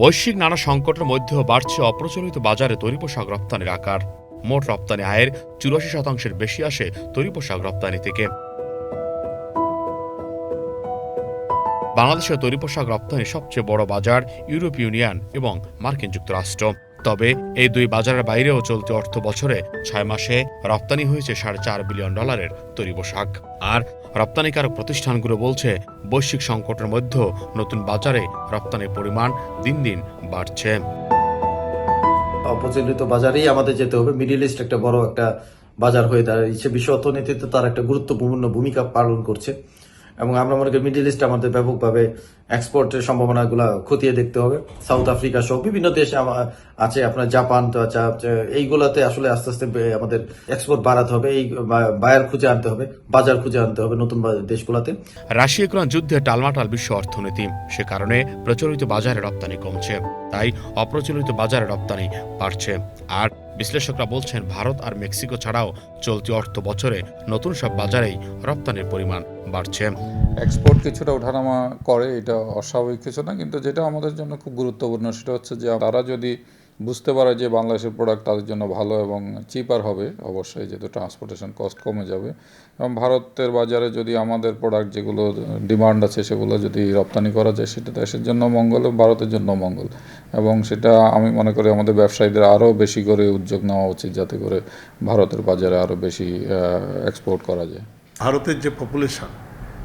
বৈশ্বিক নানা সংকটের মধ্যেও বাড়ছে অপ্রচলিত বাজারে তৈরি পোশাক রপ্তানির আকার। মোট রপ্তানি আয়ের চুরাশি শতাংশের বেশি আসে তৈরি পোশাক রপ্তানি থেকে। বাংলাদেশের তৈরি পোশাক রপ্তানির সবচেয়ে বড় বাজার ইউরোপ ইউনিয়ন এবং মার্কিন যুক্তরাষ্ট্র। তবে এই দুই বাজারের বাইরেও চলতি অর্থ বছরে ছয় মাসে রপ্তানি হয়েছে সাড়ে চার বিলিয়ন ডলারের তৈরি পোশাক আর রপ্তানিকারক প্রতিষ্ঠানগুলো বলছে, বৈশ্বিক সংকটের মধ্যেও নতুন বাজারে রপ্তানির পরিমাণ দিন দিন বাড়ছে। অপ্রচলিত বাজারেই আমাদের যেতে হবে। মিডিল ইস্ট একটা বড় একটা বাজার হয়ে দাঁড়িয়েছে। বিশ্ব অর্থনীতিতে তার একটা গুরুত্বপূর্ণ ভূমিকা পালন করছে। এবং আমরা মনে করি মিডিল ইস্ট আমাদের ব্যাপকভাবে এক্সপোর্টের সম্ভাবনাগুলো খতিয়ে দেখতে হবে। সাউথ আফ্রিকা সহ বিভিন্ন দেশ আছে, আপনার জাপান তো আছে এইগুলাতে আসলে আস্তে আস্তে আমাদের এক্সপোর্ট বাড়াতে হবে, এই বায়ার খুঁজে আনতে হবে, বাজার খুঁজে আনতে হবে নতুন দেশগুলোতে। রাশিয়া ইউক্রেন যুদ্ধে টালমাটাল বিশ্ব অর্থনীতি, সে কারণে প্রচলিত বাজারে রপ্তানি কমছে, তাই অপ্রচলিত বাজারে রপ্তানি বাড়ছে। আর বিশ্লেষকরা বলছেন, ভারত আর মেক্সিকো ছাড়াও চলতি অর্থ বছরে নতুন সব বাজারেই রপ্তানির পরিমাণ বাড়ছে। এক্সপোর্ট কিছুটা ওঠানামা করে, এটা অস্বাভাবিক কিছু না, কিন্তু যেটা আমাদের জন্য খুব গুরুত্বপূর্ণ সেটা হচ্ছে যে, তারা যদি বুঝতে পারে যে বাংলাদেশের প্রোডাক্ট তাদের জন্য ভালো এবং চিপার হবে, অবশ্যই যেহেতু ট্রান্সপোর্টেশন কস্ট কমে যাবে। এবং ভারতের বাজারে যদি আমাদের প্রোডাক্ট যেগুলো ডিমান্ড আছে সেগুলো যদি রপ্তানি করা যায়, সেটা দেশের জন্য মঙ্গল এবং ভারতের জন্য মঙ্গল। এবং সেটা আমি মনে করি আমাদের ব্যবসায়ীদের আরও বেশি করে উদ্যোগ নেওয়া উচিত যাতে করে ভারতের বাজারে আরও বেশি এক্সপোর্ট করা যায়। ভারতের যে পপুলেশন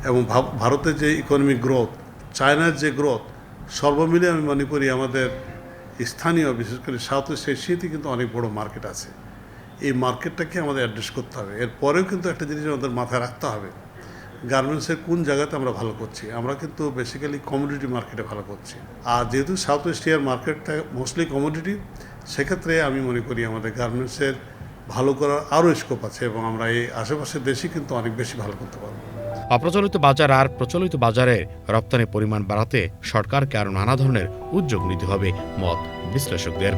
এবং ভারতের যে ইকোনমিক গ্রোথ চায়নার যে গ্রোথ সর্বমিলে আমি মনে করি আমাদের স্থানীয়, বিশেষ করে সাউথ ইস্ট এশিয়াতে কিন্তু অনেক বড় মার্কেট আছে। এই মার্কেটটাকে আমাদের অ্যাড্রেস করতে হবে। এরপরেও কিন্তু একটা জিনিস আমাদের মাথায় রাখতে হবে। গার্মেন্টসের কোন জায়গাতে আমরা ভালো করছি? আমরা কিন্তু বেসিক্যালি কমোডিটি মার্কেটে ভালো করছি। আর যেহেতু সাউথ এশিয়ার মার্কেটটা মোস্টলি কমোডিটি সেক্ষেত্রে আমি মনে করি আমাদের গার্মেন্টসের ভালো করার আরও স্কোপ আছে এবং আমরা এই আশেপাশের দেশে কিন্তু অনেক বেশি ভালো করতে পারব। অপ্রচলিত বাজার আর প্রচলিত বাজারে রপ্তানি পরিমাণ বাড়াতে সরকারকে আরও নানা ধরনের উদ্যোগ নিতে হবে মত বিশ্লেষকদের।